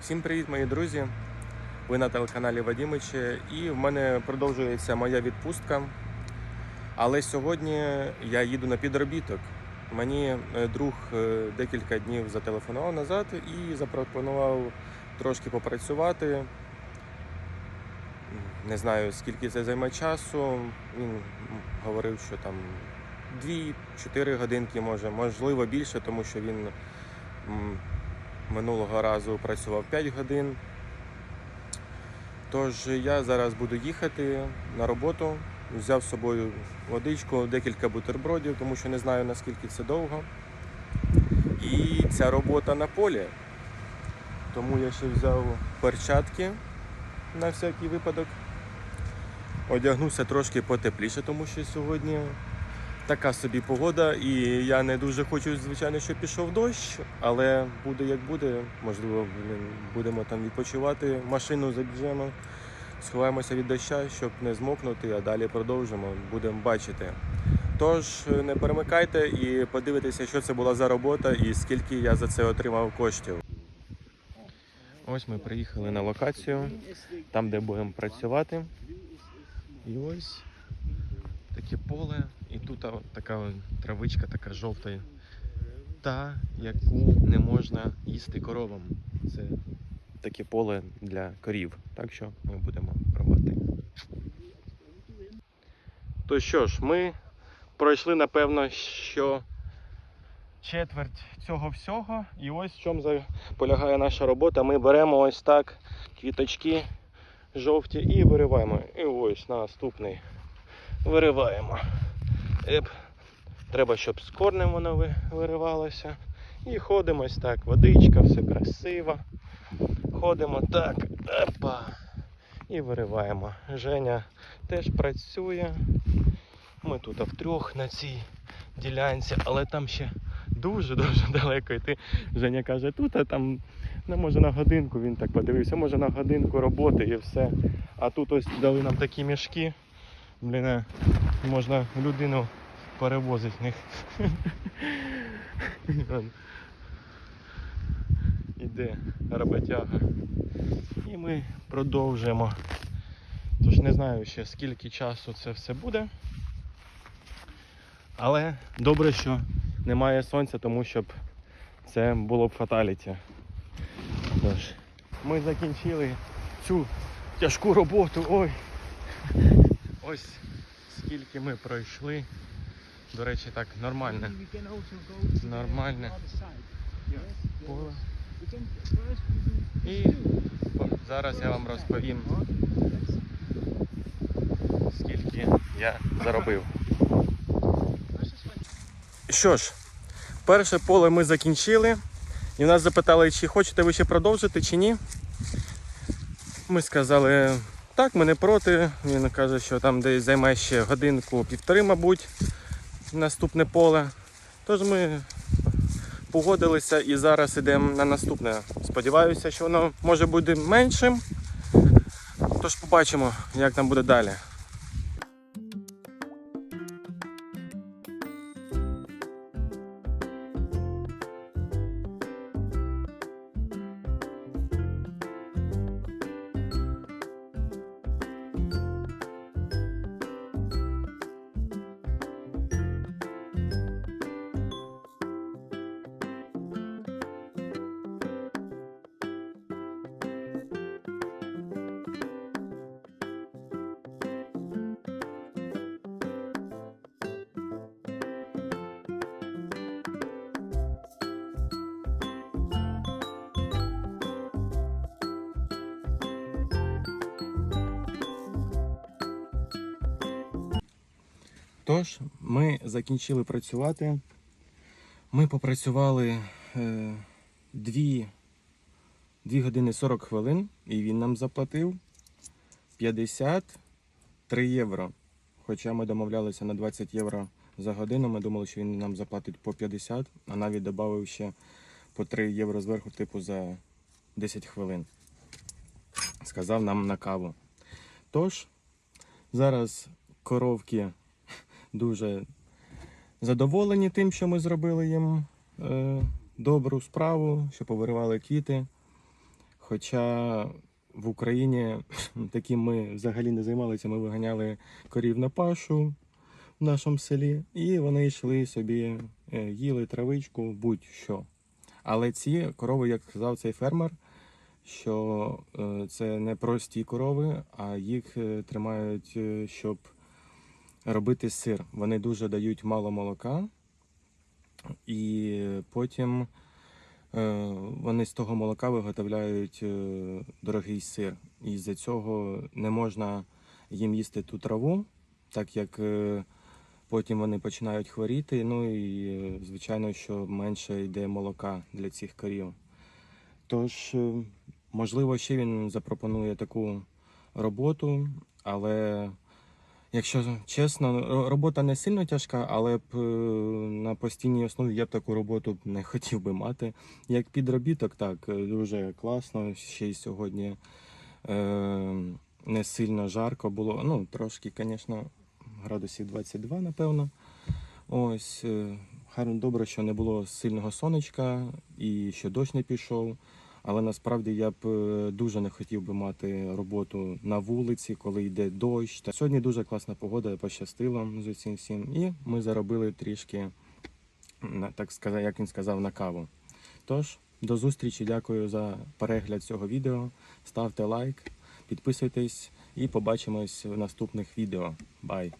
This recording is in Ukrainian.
Всім привіт, мої друзі! Ви на телеканалі Вадімичі і в мене продовжується моя відпустка. Але сьогодні я їду на підробіток. Мені е, друг е, декілька днів зателефонував назад і запропонував трошки попрацювати. Не знаю, скільки це займе часу. Він говорив, що там 2-4 годинки може, можливо більше, тому що він минулого разу працював 5 годин. Тож я зараз буду їхати на роботу. Взяв з собою водичку, декілька бутербродів, тому що не знаю наскільки це довго. І ця робота на полі. Тому я ще взяв перчатки на всякий випадок. Одягнуся трошки потепліше, тому що сьогодні така собі погода, і я не дуже хочу, звичайно, щоб пішов дощ, але буде як буде. Можливо, будемо там відпочивати, машину забіжемо, сховаємося від доща, щоб не змокнути, а далі продовжимо, будемо бачити. Тож не перемикайте і подивитеся, що це була за робота і скільки я за це отримав коштів. Ось ми приїхали на локацію, там, де будемо працювати. І ось таке поле, тут така травичка, така жовта, та яку не можна їсти коровам. Це таке поле для корів. Так що ми будемо пробувати. То що ж, ми пройшли, напевно, що четверть цього всього. І ось в чому полягає наша робота. Ми беремо ось так квіточки жовті і вириваємо. І ось наступний вириваємо. Еп. Треба, щоб з корнем воно виривалося. І ходимо ось так, водичка, все красиво. Ходимо так, епа. І вириваємо. Женя теж працює. Ми тут втрьох на цій ділянці, але там ще дуже-дуже далеко йти. Женя каже, тут, а там не може на годинку, він так подивився, може на годинку роботи і все. А тут ось дали нам такі мішки. Блін, е, можна людину перевозити в них. Іде роботяга. І ми продовжуємо. Тож не знаю ще скільки часу це все буде. Але добре, що немає сонця, тому щоб це було б фаталіті. Тож, ми закінчили цю тяжку роботу. Ой. Ось скільки ми пройшли. До речі, так side. Yes, Поле. І зараз я вам розповім, скільки я заробив. Що ж, перше поле ми закінчили. І нас запитали, чи хочете ви ще продовжити, чи ні. Ми сказали, так, ми не проти. Він каже, що там десь займе ще годинку-півтори, мабуть, наступне поле. Тож ми погодилися і зараз йдемо на наступне. Сподіваюся, що воно може бути меншим. Тож побачимо, як там буде далі. Тож, ми закінчили працювати. Ми попрацювали е, 2, 2 години 40 хвилин, і він нам заплатив 53 євро. Хоча ми домовлялися на 20 євро за годину, ми думали, що він нам заплатить по 50, а навіть додав ще по 3 євро зверху, типу за 10 хвилин. Сказав нам на каву. Тож, зараз коровки дуже задоволені тим, що ми зробили їм е, добру справу, що повиривали квіти. Хоча в Україні таким ми взагалі не займалися, ми виганяли корів на пашу в нашому селі, і вони йшли собі, е, їли травичку, будь-що. Але ці корови, як сказав цей фермер, що е, це не прості корови, а їх е, тримають, е, щоб робити сир. Вони дуже дають мало молока, і потім е, вони з того молока виготовляють е, дорогий сир. І з-за цього не можна їм їсти ту траву, так як е, потім вони починають хворіти. Ну і звичайно, що менше йде молока для цих корів. Тож, можливо, ще він запропонує таку роботу, але якщо чесно, робота не сильно тяжка, але б е, на постійній основі я б таку роботу не хотів би мати. Як підробіток, так, е, дуже класно. Ще й сьогодні е, не сильно жарко було. Ну, трошки, звісно, градусів 22, напевно. Ось, е, гарно добре, що не було сильного сонечка і що дощ не пішов. Але насправді я б е, дуже не хотів би мати роботу на вулиці, коли йде дощ. Та сьогодні дуже класна погода, пощастило з усім всім. І ми заробили трішки, так сказати, як він сказав, на каву. Тож, до зустрічі, дякую за перегляд цього відео. Ставте лайк, підписуйтесь і побачимось в наступних відео. Бай!